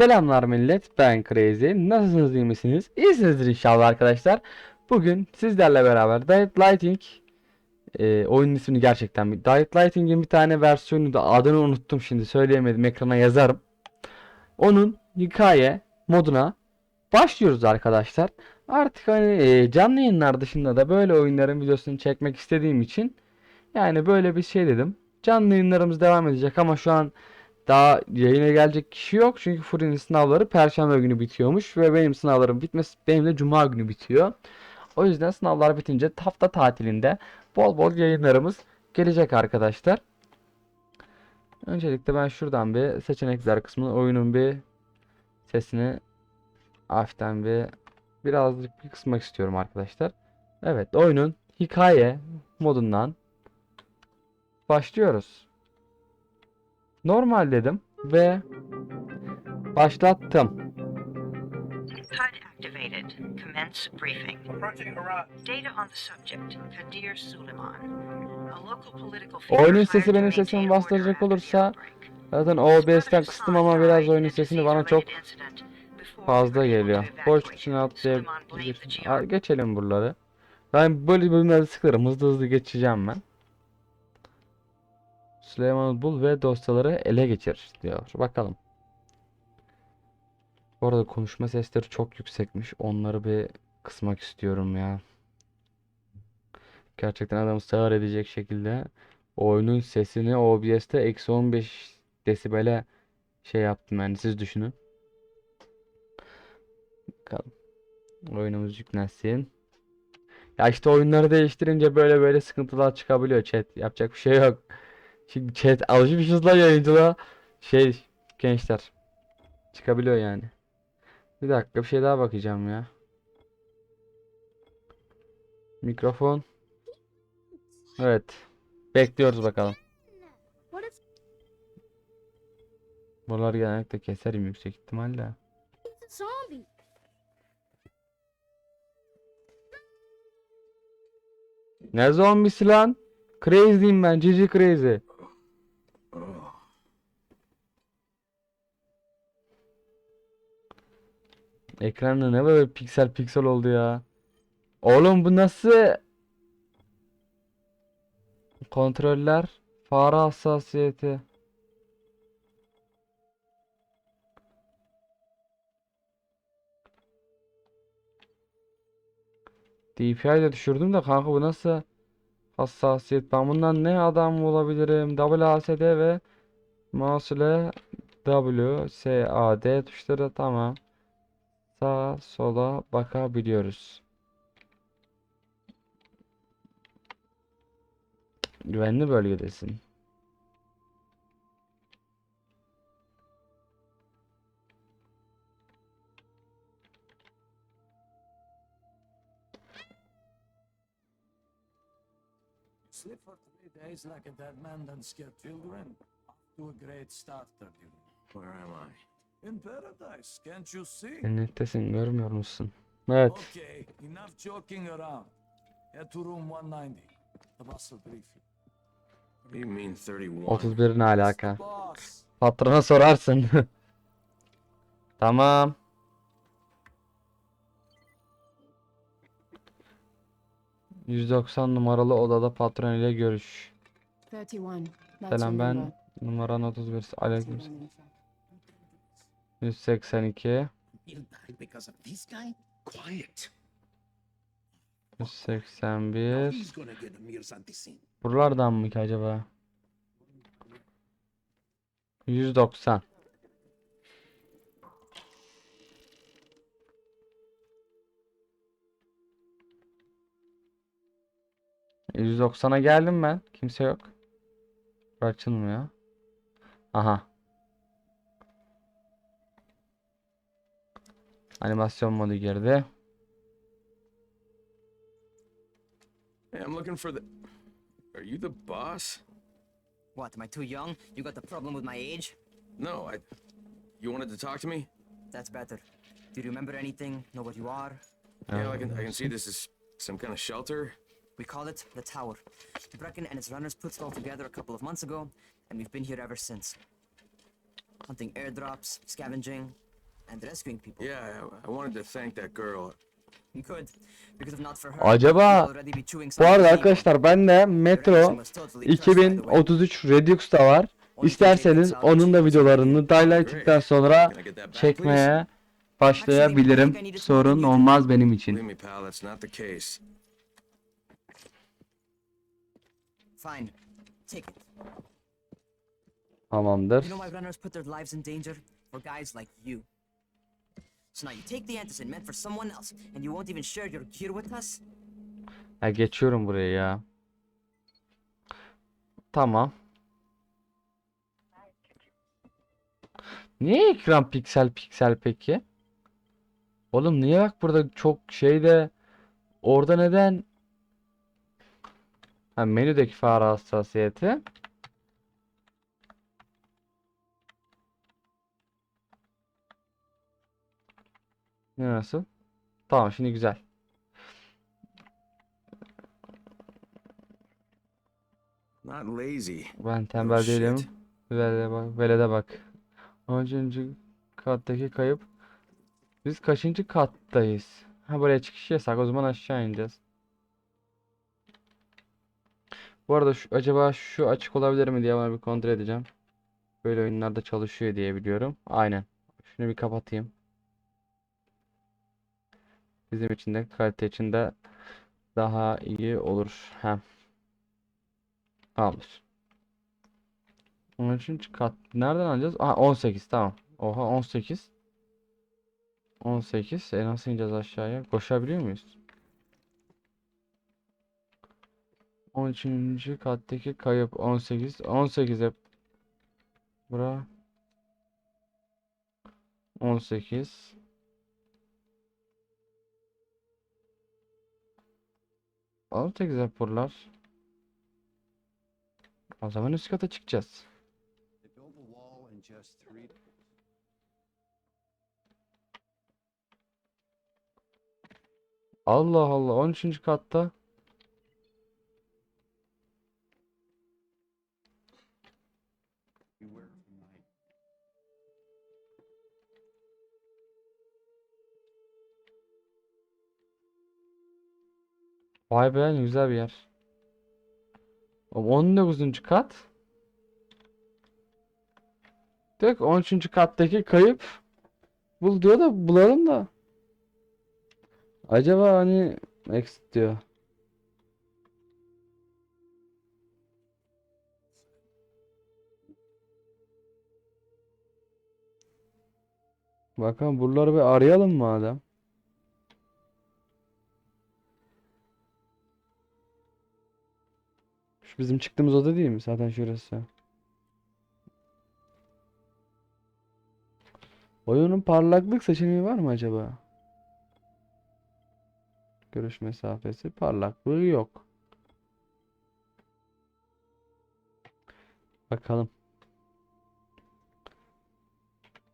Selamlar millet, ben Crazy. Nasılsınız, iyi misiniz? İyisinizdir inşallah arkadaşlar. Bugün sizlerle beraber Diet Lighting e, oyunun ismini gerçekten Diet Lighting'in bir tane versiyonu da adını unuttum şimdi söyleyemedim ekrana yazarım. Onun hikaye moduna başlıyoruz arkadaşlar. Artık hani e, canlı yayınlar dışında da böyle oyunların videosunu çekmek istediğim için yani böyle bir şey dedim. Canlı yayınlarımız devam edecek ama şu an daha yayına gelecek kişi yok. Çünkü Fury'nin sınavları Perşembe günü bitiyormuş. Ve benim sınavlarım bitmesi benim de Cuma günü bitiyor. O yüzden sınavlar bitince hafta tatilinde bol bol yayınlarımız gelecek arkadaşlar. Öncelikle ben şuradan bir seçenekler kısmını oyunun bir sesini hafiften bir birazcık bir kısmak istiyorum arkadaşlar. Evet oyunun hikaye modundan başlıyoruz. Normal dedim ve başlattım. HUD activated. Commence briefing. Data on the subject, Kadir Suleiman. A local political figure Oyunun sesi benim sesimi bastıracak olursa zaten OBS'ten kıstım ama biraz oyunun sesini bana çok fazla geliyor. Boş. GR. Aa, Geçelim buraları. Ben böyle bölümleri sıkılırım. Hızlı hızlı geçeceğim ben. Süleyman'ı bul ve dosyaları ele geçir diyor. Bakalım. Bu arada konuşma sesleri çok yüksekmiş. Onları bir kısmak istiyorum ya. Gerçekten adamı sağır edecek şekilde oyunun sesini OBS'te eksi 15 desibele şey yaptım yani siz düşünün. Bakalım. Oyunumuz yüklensin. Ya işte oyunları değiştirince böyle böyle sıkıntılar çıkabiliyor chat. Yapacak bir şey yok. Şimdi chat alışmışız lan yayıncılığa. Şey gençler. Çıkabiliyor yani. Bir dakika bir şey daha bakacağım ya. Mikrofon. Evet. Bekliyoruz bakalım. Buraları genellikle keserim yüksek ihtimalle. Ne zombisi lan? Crazy'yim ben. Cici crazy. Ekranda ne böyle piksel piksel oldu ya. Oğlum bu nasıl? Kontroller. Fare hassasiyeti. DPI de düşürdüm de kanka bu nasıl hassasiyet? Ben bundan ne adam olabilirim? WASD ve mouse ile W, S, A, D tuşları tamam. Sağa sola bakabiliyoruz. Güvenli bölgedesin. Days like a dead man, then scare children. Off to a great start. Where am I? In paradise, can't you see? Cennettesin görmüyor musun? Evet. Okay, enough joking around. Head to room 190. The boss will brief you. What do you mean 31? 31 ne alaka? Patrona sorarsın. Tamam. ...190 numaralı odada patron ile görüş. 31. That's Selam ben numaran 31 aleyküm number. 182 You'll die because of this guy? Quiet. 181 He's gonna get a Mirsantisin. Buralardan mı ki acaba? 190 190'a geldim ben. Kimse yok. Açılmıyor. Aha. Animasyon modu girdi. Hey, I'm looking for the. Are you the boss? What, am I too young? You got the problem with my age? No, I. You wanted to talk to me? That's better. Do you remember anything? Know what you are? Yeah, I can. I can um, see this is some kind of shelter. We call it the Tower. Brecken and his runners put it all together a couple of months ago, and we've been here ever since. Hunting airdrops, scavenging, and rescuing people. Yeah, I, wanted to thank that girl. Good, because if not for her, Acaba- Bu arada arkadaşlar bende Metro 2033 Redux da var. İsterseniz onun da videolarını Daylighting'den sonra çekmeye başlayabilirim. Sorun olmaz benim için. Tamamdır. So now you take the antizen meant for someone else, and you won't even share your gear with us? Ha, geçiyorum buraya ya. Tamam. Niye ekran piksel piksel peki? Oğlum niye bak burada çok şeyde orada neden ha, menüdeki fare hassasiyeti ne nasıl? Tamam şimdi güzel. Not lazy. Ben Oh, tembel değilim. Velede bak. Velede bak. 10. kattaki kayıp. Biz kaçıncı kattayız? Ha buraya çıkış yasak. O zaman aşağı ineceğiz. Bu arada şu, acaba şu açık olabilir mi diye ben bir kontrol edeceğim. Böyle oyunlarda çalışıyor diye biliyorum. Aynen. Şunu bir kapatayım. Bizim için de kalite için de daha iyi olur. Hem. Tamamdır. 13. kat. Nereden alacağız? Aha 18 tamam. Oha 18. 18. E nasıl ineceğiz aşağıya? Koşabiliyor muyuz? 13. kattaki kayıp 18. 18 hep. Bura. 18. Hep buralar. O zaman üst kata çıkacağız. Allah Allah 13. katta. Vay be ne güzel bir yer. Oğlum 19. kat. Tek 13. kattaki kayıp. Bul diyor da bulalım da. Acaba hani exit diyor. Bakalım buraları bir arayalım madem. Şu bizim çıktığımız oda değil mi? Zaten şurası. Oyunun parlaklık seçeneği var mı acaba? Görüş mesafesi parlaklığı yok. Bakalım.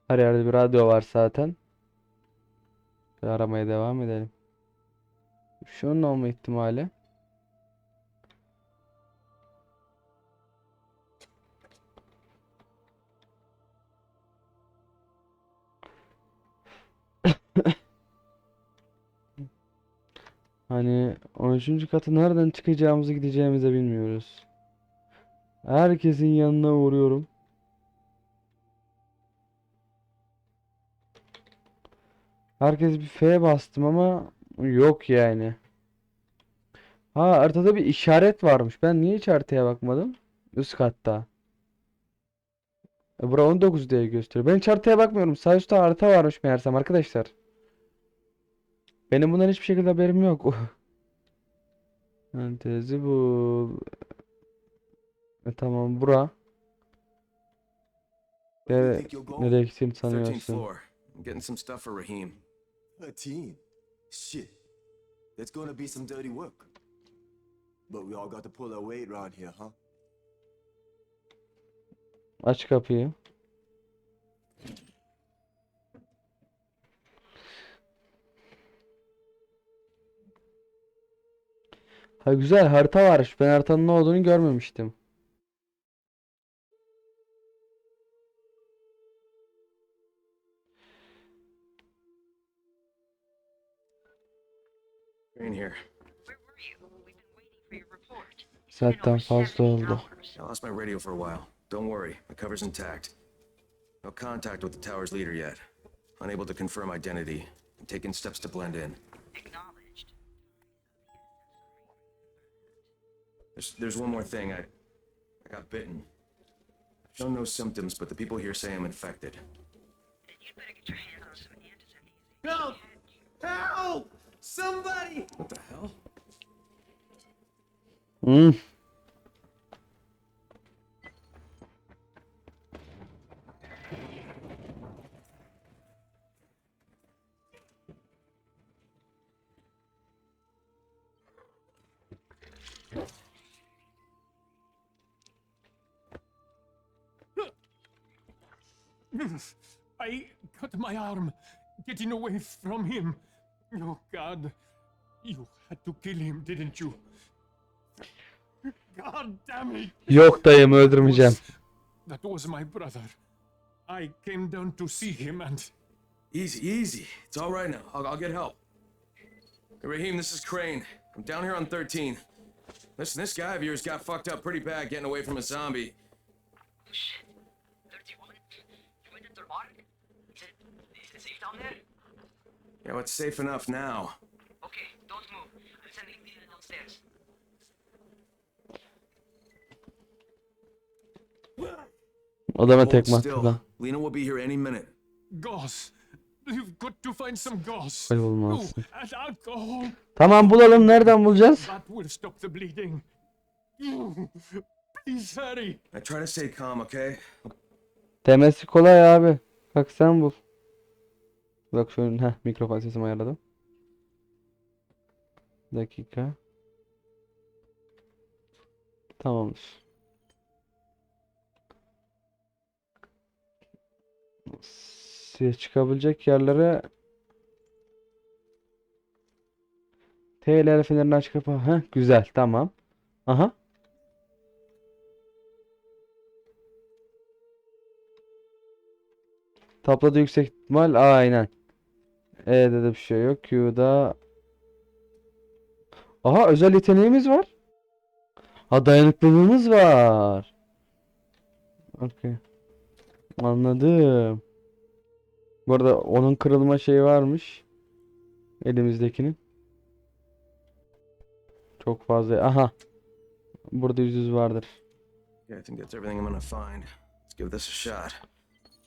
Her yerde bir radyo var zaten. Bir aramaya devam edelim. Şunun olma ihtimali. Hani 13. katı nereden çıkacağımızı gideceğimizi de bilmiyoruz. Herkesin yanına uğruyorum. Herkes bir F bastım ama yok yani. Ha haritada bir işaret varmış. Ben niye hiç haritaya bakmadım? Üst katta. E, bura 19 diye gösteriyor. Ben hiç haritaya bakmıyorum. Sağ üstte harita varmış meğersem arkadaşlar. Benim bundan hiçbir şekilde haberim yok. Fantezi bu. E, tamam bura. Going? nereye gittiğimi 13th sanıyorsun? getting some stuff for Raheem. 13. Shit. That's gonna be some dirty work. But we all got to pull our weight around here, huh? Aç kapıyı. Ha güzel harita varmış. Ben haritanın ne olduğunu görmemiştim. In here. Saatten fazla oldu. I lost my radio for a while. Don't worry, my cover's intact. No contact with the tower's leader yet. Unable to confirm identity. I'm taking steps to blend in. There's, there's one more thing. I, I got bitten. I've shown no symptoms, but the people here say I'm infected. Then you'd better get your hands on some antizin. Help! Help! Somebody! What the hell? Hmm. I cut my arm getting away from him. Oh, God. You had to kill him, didn't you? God damn it. Yok dayımı öldürmeyeceğim. That was my brother. I came down to see him and. Easy, easy. It's all right now. I'll, I'll get help. Hey, Raheem, this is Crane. I'm down here on 13. Listen, this guy of yours got fucked up pretty bad getting away from a zombie. Oh, shit. Down there? Yeah, well, it's safe enough now. Okay, don't move. I'm sending Lena downstairs. Adama Hold tekme attı still. lan. Lena will be here any minute. Gauze. You've got to find some gauze. Hayır Oh, olmaz. and alcohol. Tamam bulalım nereden bulacağız? That will stop the bleeding. Please hurry. I try to stay calm, okay? Demesi kolay abi. Bak sen bul. Bak şöyle heh, mikrofon sesimi ayarladım. Bir dakika. Tamamdır. Size çıkabilecek yerlere TL fenerini aç kapa. Heh, güzel tamam. Aha. Tabloda yüksek ihtimal aynen. E'de de bir şey yok. Q'da Aha özel yeteneğimiz var. Ha dayanıklılığımız var. Okey. Anladım. Bu arada onun kırılma şeyi varmış. Elimizdekinin. Çok fazla. Aha. Burada yüz yüz vardır.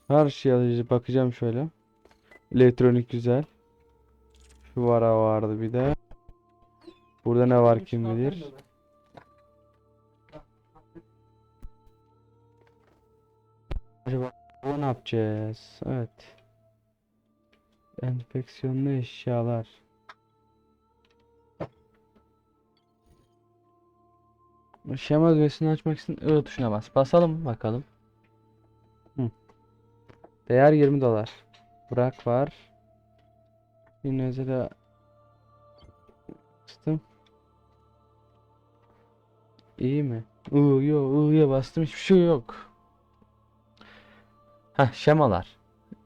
Her şey alıcı bakacağım şöyle. Elektronik güzel. Şu vara vardı bir de. Burada ne var kim bilir. Acaba bu ne yapacağız? Evet. Enfeksiyonlu eşyalar. Şema düğmesini açmak için I tuşuna bas. Basalım bakalım. Değer 20 dolar. Burak var. Yine özel bastım. İyi mi? Yok ı'ya bastım hiçbir şey yok. Heh şemalar.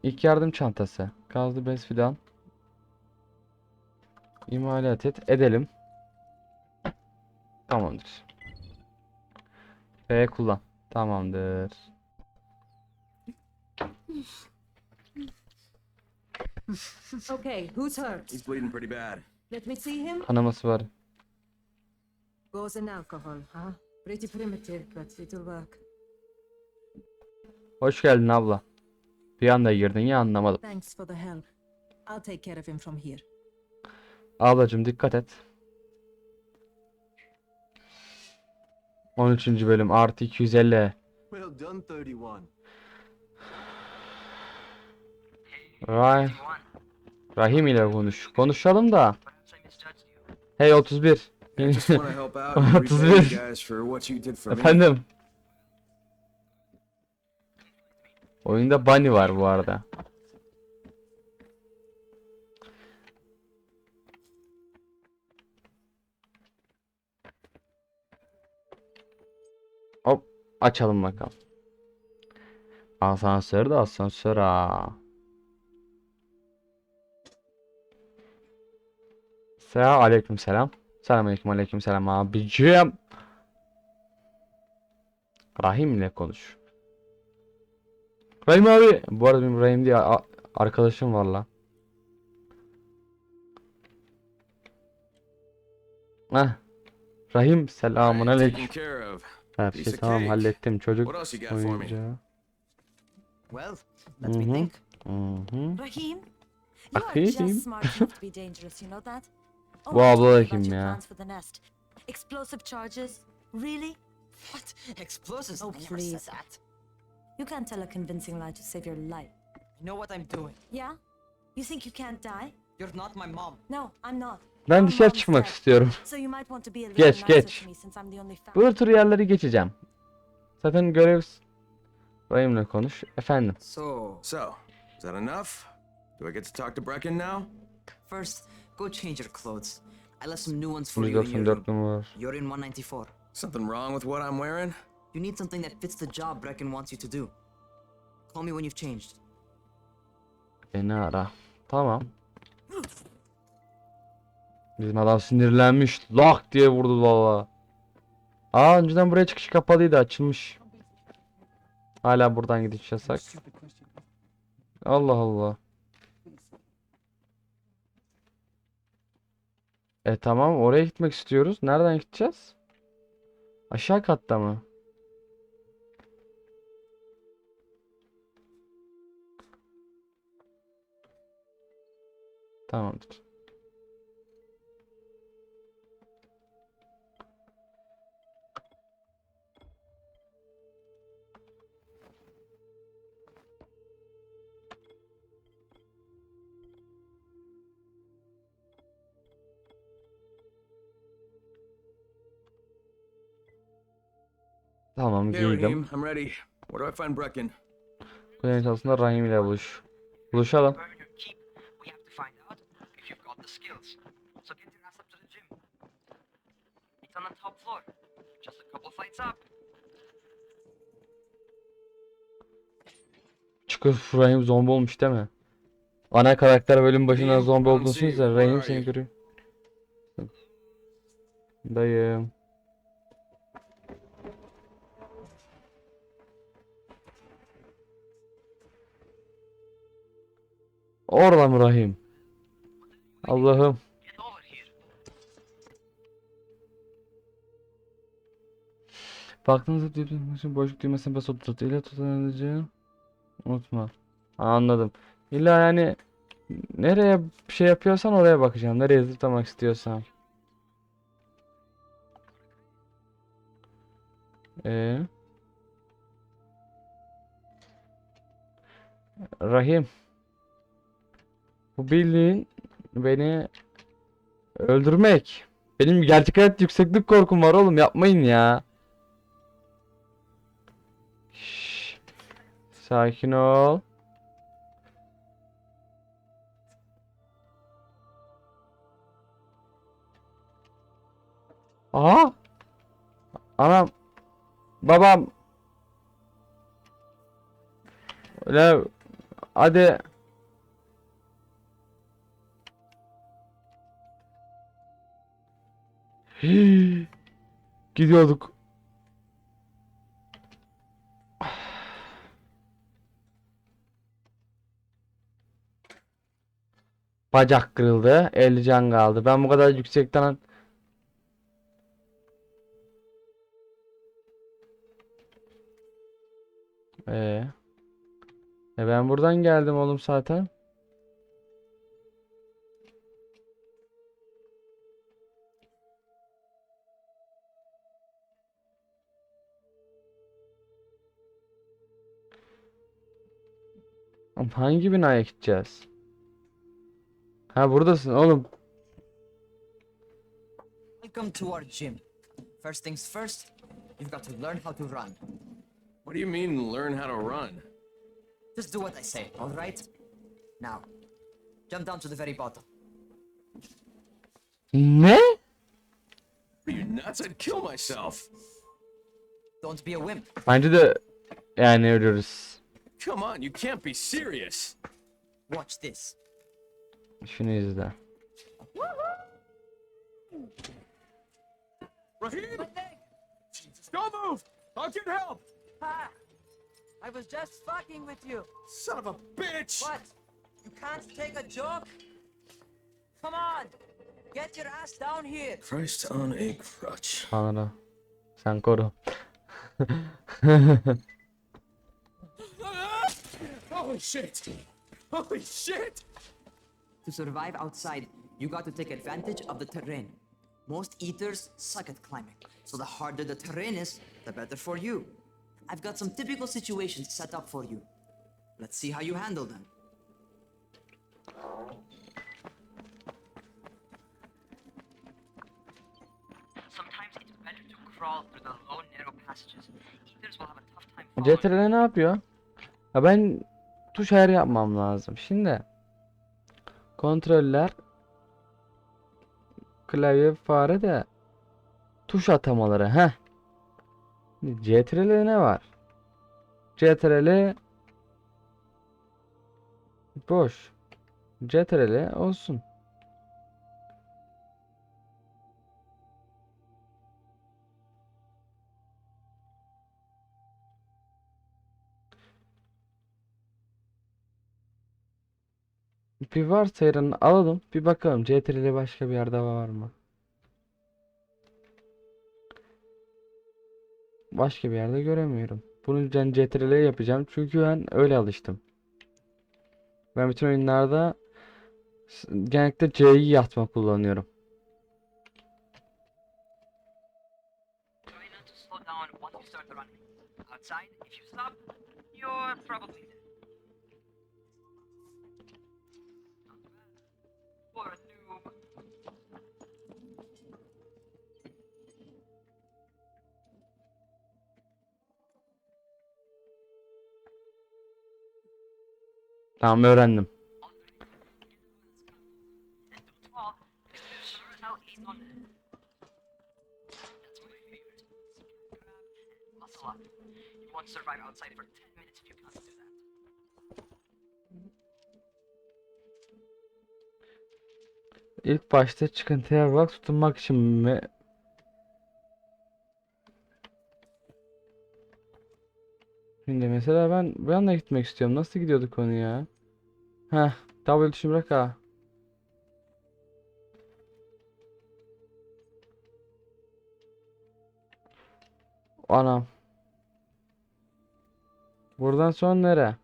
İlk yardım çantası. Gazlı bez filan. İmalat et. Edelim. Tamamdır. V kullan. Tamamdır. Okay, who's hurt? He's bleeding pretty bad. Let me see him. Kanaması var. Gauze and alcohol, huh? Pretty primitive, but it'll work. Hoş geldin abla. Bir anda girdin ya anlamadım. Thanks for the help. I'll take care of him from here. Ablacım dikkat et. 13. bölüm artı 250. Well done, 31. Ray Rahim ile konuş. Konuşalım da. Hey 31. I just want to help out and repay you 31. guys for what you did for me. Efendim. Oyunda bunny var bu arada. Hop açalım bakalım. Asansör de asansör ha. Selam aleyküm selam. Selamünaleyküm aleyküm selam abicim. Rahim ile konuş. Rahim abi. Bu arada benim Rahim diye arkadaşım var lan. Heh. Rahim selamun aleyküm. Her şey tamam hallettim çocuk oyuncağı. Well, let me think. Rahim, you are just smart enough to be dangerous, you know that? Oh, Bu abla me da kim ya? Explosive charges? Really? What? Explosives? Oh, please. that. You can't tell a convincing lie to save your life. You know what I'm doing. Yeah? You think you can't die? You're not my mom. No, I'm not. Ben dışarı çıkmak istiyorum. Geç, geç. Bu tür yerleri geçeceğim. Zaten görev Rahim'le konuş. Efendim. So, So, is that enough? Do I get to talk to Brecken now? first, go change your clothes. I left some new ones for you in your room. 194 numara. You're in 194. Something wrong with what I'm wearing? You need something that fits the job Brecken wants you to do. Call me when you've changed. Beni ara. Tamam. Bizim adam sinirlenmiş. Lak diye vurdu valla. Aa önceden buraya çıkış kapalıydı açılmış. Hala buradan gidiş yasak. Allah Allah. E tamam oraya gitmek istiyoruz. Nereden gideceğiz? Aşağı katta mı? Tamamdır. Tamam giydim. I'm ready. Where do I find Brecken? Kuzenin çalışında Rahim ile buluş. Buluşalım. Çıkıyor Rahim zombi olmuş değil mi? Ana karakter bölüm başında Rahim, zombi olduğunu söylese Rahim seni görüyor. Dayım. Orada mı Rahim? Allah'ım. Baktığınızda düğmenin için boşluk düğmesine basıp tut. İle tutan unutma. Anladım. İlla yani nereye şey yapıyorsan oraya bakacağım. Nereye zıplamak istiyorsan. Ee? Rahim. Bu bildiğin beni öldürmek. Benim gerçek hayat yükseklik korkum var oğlum yapmayın ya. Şşş. Sakin ol. Aha. Anam. Babam. Öyle. Hadi. Gidiyorduk. Bacak kırıldı. El can kaldı. Ben bu kadar yüksekten Ee, e ben buradan geldim oğlum zaten. Oğlum hangi binaya gideceğiz? Ha buradasın oğlum. Welcome to our gym. First things first, you've got to learn how to run. What do you mean, learn how to run? Just do what I say, alright? Now, jump down to the very bottom. Ne? Are you nuts? I'd kill myself. Don't be a wimp. Bence de yani ölürüz. Come on, you can't be serious. Watch this. Şunu izle. Raheem! Jesus, don't move! I'll get help! Ha! I was just fucking with you. Son of a bitch! What? You can't take a joke? Come on! Get your ass down here! Christ on a crutch. Tanrı. Sen koru. Holy shit! Holy shit! To survive outside, you got to take advantage of the terrain. Most eaters suck at climbing, so the harder the terrain is, the better for you. I've got some typical situations set up for you. Let's see how you handle them. Sometimes it's better to crawl through the low, narrow passages. Eaters will have a tough time following. CTRL ne yapıyor? Ya ben tuş ayarı yapmam lazım. Şimdi kontroller klavye fare de tuş atamaları. Heh. CTRL ne var? CTRL boş. CTRL olsun. Bir varsayarını alalım. Bir bakalım CTRL başka bir yerde var mı? Başka bir yerde göremiyorum. Bunun için CTRL yapacağım. Çünkü ben öyle alıştım. Ben bütün oyunlarda genellikle C'yi yatma kullanıyorum. Outside, if you stop, you're probably for a noob. Tamam öğrendim. survive outside for 10 minutes if you can't do that. İlk başta çıkıntıya bak tutunmak için mi? Şimdi mesela ben bu yana gitmek istiyorum. Nasıl gidiyorduk onu ya? Heh, W tuşu bırak ha. Anam. Buradan sonra nereye?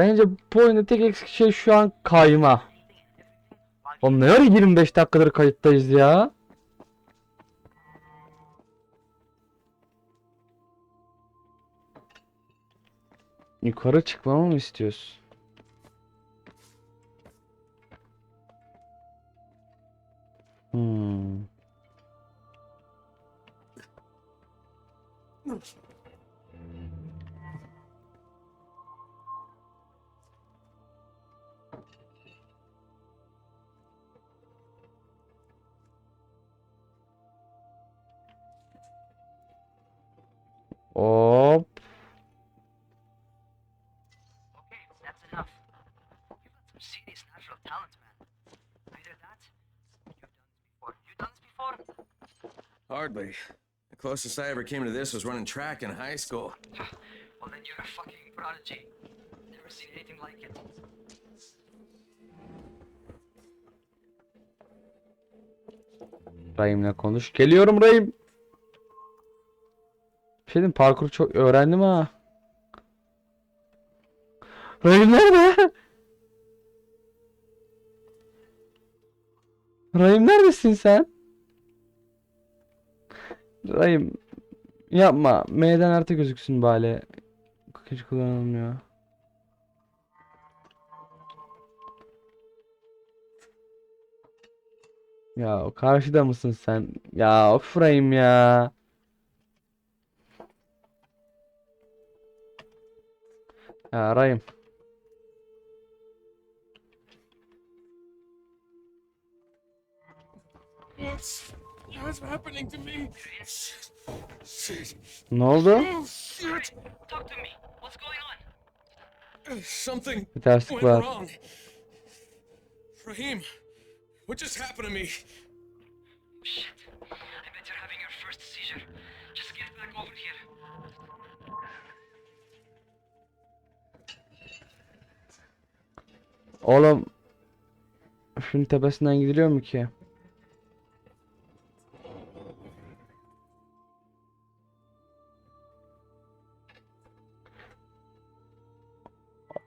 Bence bu oyunda tek eksik şey şu an kayma. Oğlum ne ara 25 dakikadır kayıttayız ya? Yukarı çıkmamı mı istiyorsun? The closest I ever came to this was running track in high school. Well, then you're a fucking prodigy. Never seen anything like it. Rahim'le konuş. Geliyorum Rahim. Bir şey diyeyim, parkuru çok öğrendim ha. Rahim nerede? Rahim neredesin sen? Rahim yapma. M'den artı gözüksün bari. Hiç kullanılmıyor. Ya karşıda mısın sen? Ya of Rahim ya. Ya Rahim. Whoops. What's happening to me? Shit. Shit. Ne oldu? Oh, shit. Talk to me. What's going on? Something Bir terslik went var. wrong. Raheem, what just happened to me? Shit. I bet you're having your first seizure. Just get back over here. Oğlum şunun tepesinden gidiliyor mu ki?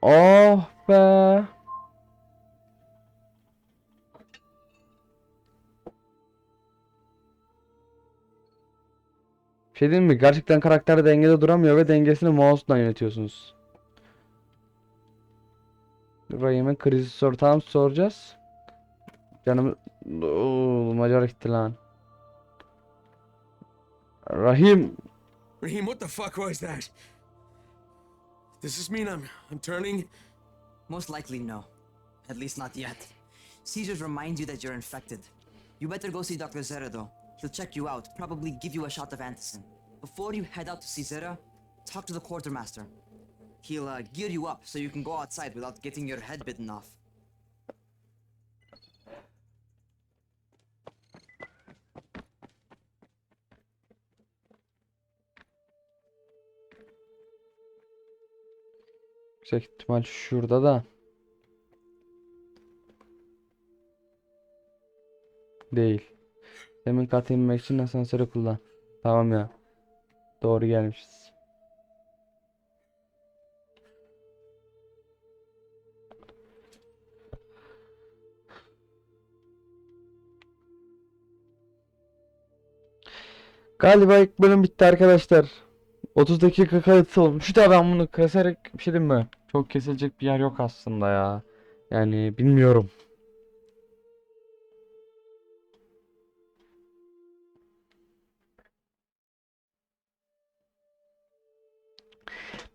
Oh be. Şey diyeyim mi? Gerçekten karakter dengede duramıyor ve dengesini mouse'dan yönetiyorsunuz. Rahim'in krizi sor. Tamam soracağız. Canım Oo, Macar gitti lan. Rahim Raheem, what the fuck was that? Does this mean I'm I'm turning? Most likely, no. At least not yet. Seizures remind you that you're infected. You better go see Dr. Zera, though. He'll check you out, probably give you a shot of anticin. Before you head out to see Zera, talk to the quartermaster. He'll uh, gear you up so you can go outside without getting your head bitten off. Yüksek ihtimal şurada da. Değil. Demin kata inmek için asansörü kullan. Tamam ya. Doğru gelmişiz. Galiba ilk bölüm bitti arkadaşlar. 30 dakika kayıt olmuş da ben bunu keserek bir şey mi? Çok kesilecek bir yer yok aslında ya. Yani bilmiyorum.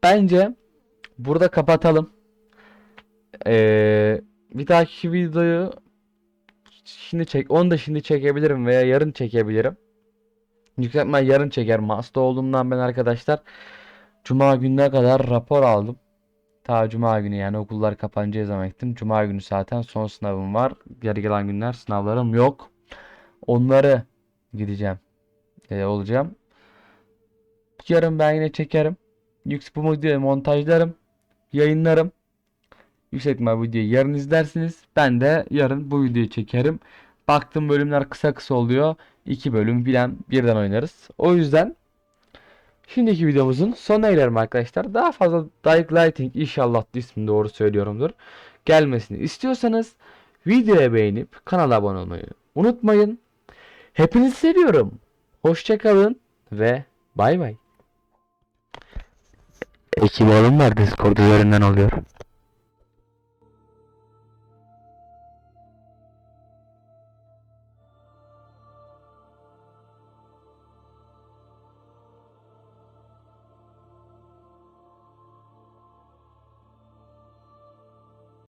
Bence burada kapatalım. Ee, bir dahaki videoyu şimdi çek, onu da şimdi çekebilirim veya yarın çekebilirim. Yükseltme yarın çekerim. Hasta olduğumdan ben arkadaşlar Cuma gününe kadar rapor aldım. Ta Cuma günü yani okullar kapanacağı zaman gittim. Cuma günü zaten son sınavım var. Geri gelen günler sınavlarım yok. Onları gideceğim. Ee, olacağım. Yarın ben yine çekerim. Yüksek bu videoyu montajlarım. Yayınlarım. Yüksek ihtimal videoyu yarın izlersiniz. Ben de yarın bu videoyu çekerim. Baktım bölümler kısa kısa oluyor. 2 bölüm filan birden oynarız. O yüzden şimdiki videomuzun sonuna gelelim arkadaşlar. Daha fazla Dying Lighting inşallah ismini doğru söylüyorumdur. Gelmesini istiyorsanız videoya beğenip kanala abone olmayı unutmayın. Hepinizi seviyorum. Hoşçakalın ve bay bay. Ekip oğlum var Discord üzerinden oluyor.